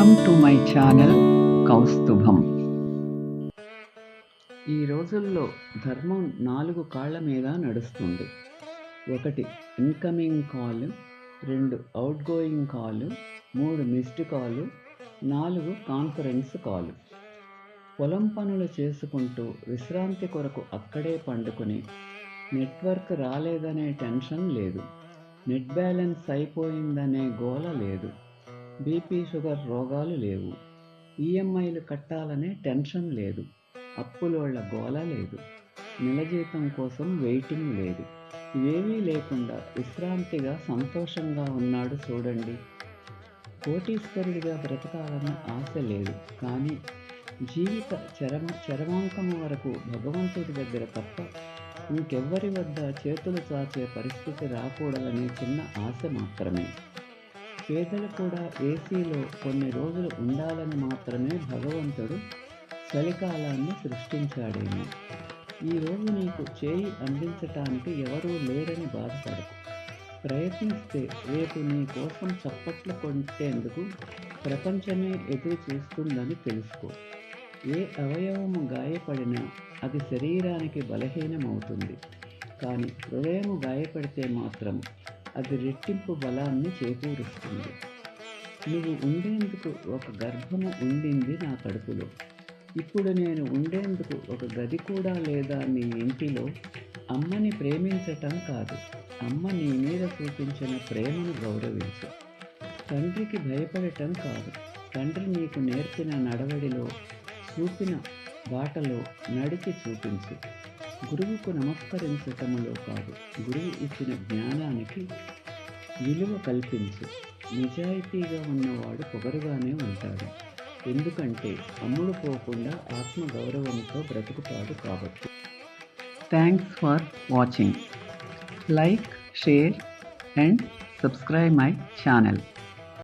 Welcome to my channel Kaustubham. ఈ రోజుల్లో ధర్మం నాలుగు కాళ్ళ మీద నడుస్తుంది. ఒకటి ఇన్కమింగ్ కాల్ రెండు అవుట్ గోయింగ్ కాల్ మూడు మిస్డ్ కాల్ నాలుగు కాన్ఫరెన్స్ కాల్ పొలం పనులు చేసుకుంటూ విశ్రాంతి కొరకు అక్కడే పండుకొని నెట్వర్క్ రాలేదనే టెన్షన్ లేదు. నెట్ బ్యాలెన్స్ అయిపోయిందనే గోల బీపీ షుగర్ రోగాలు లేవు. ఈఎంఐలు కట్టాలనే టెన్షన్ లేదు. అప్పులోళ్ళ గోల లేదు. నెల జీతం కోసం వెయిటింగ్ లేదు. ఇవేమీ లేకుండా విశ్రాంతిగా సంతోషంగా ఉన్నాడు చూడండి. కోటీశ్వరుడిగా బ్రతకాలన్న ఆశ లేదు. కానీ జీవిత చరమ చరమాంకం వరకు భగవంతుడి దగ్గర తప్ప ఇంకెవ్వరి వద్ద చేతులు చాచే పరిస్థితి రాకూడదనే చిన్న ఆశ మాత్రమే. పేదలు కూడా ఏసీలో కొన్ని రోజులు ఉండాలని మాత్రమే భగవంతుడు చలికాలాన్ని సృష్టించాడేమో. ఈరోజు నీకు చేయి అందించటానికి ఎవరూ లేరని బాధపడకు. ప్రయత్నిస్తే రేపు నీ కోసం చప్పట్లు కొట్టేందుకు ప్రపంచమే ఎదురు చూస్తుందని తెలుసుకో. ఏ అవయవము గాయపడినా అది శరీరానికి బలహీనమవుతుంది. కానీ హృదయము గాయపడితే మాత్రం అది రెట్టింపు బలాన్ని చేకూరుస్తుంది. నువ్వు ఉండేందుకు ఒక గర్భము ఉండింది నా కడుపులో. ఇప్పుడు నేను ఉండేందుకు ఒక గది కూడా లేదా నీ ఇంటిలో అమ్మని ప్రేమించటం కాదు. అమ్మ నీ మీద చూపించిన ప్రేమను గౌరవించు. తండ్రికి భయపడటం కాదు. తండ్రి నీకు నేర్పిన నడవడిలో చూపిన బాటలో నడిచి చూపించు. గురువుకు నమస్కరించటములో కాదు. గురువు ఇచ్చిన జ్ఞానానికి విలువ కల్పించు. నిజాయితీగా ఉన్నవాడు పొగరుగానే ఉంటాడు. ఎందుకంటే అమ్ముడు పోకుండా ఆత్మ గౌరవంతో బ్రతుకుతాడు కాబట్టి. Thanks for watching like share and subscribe my channel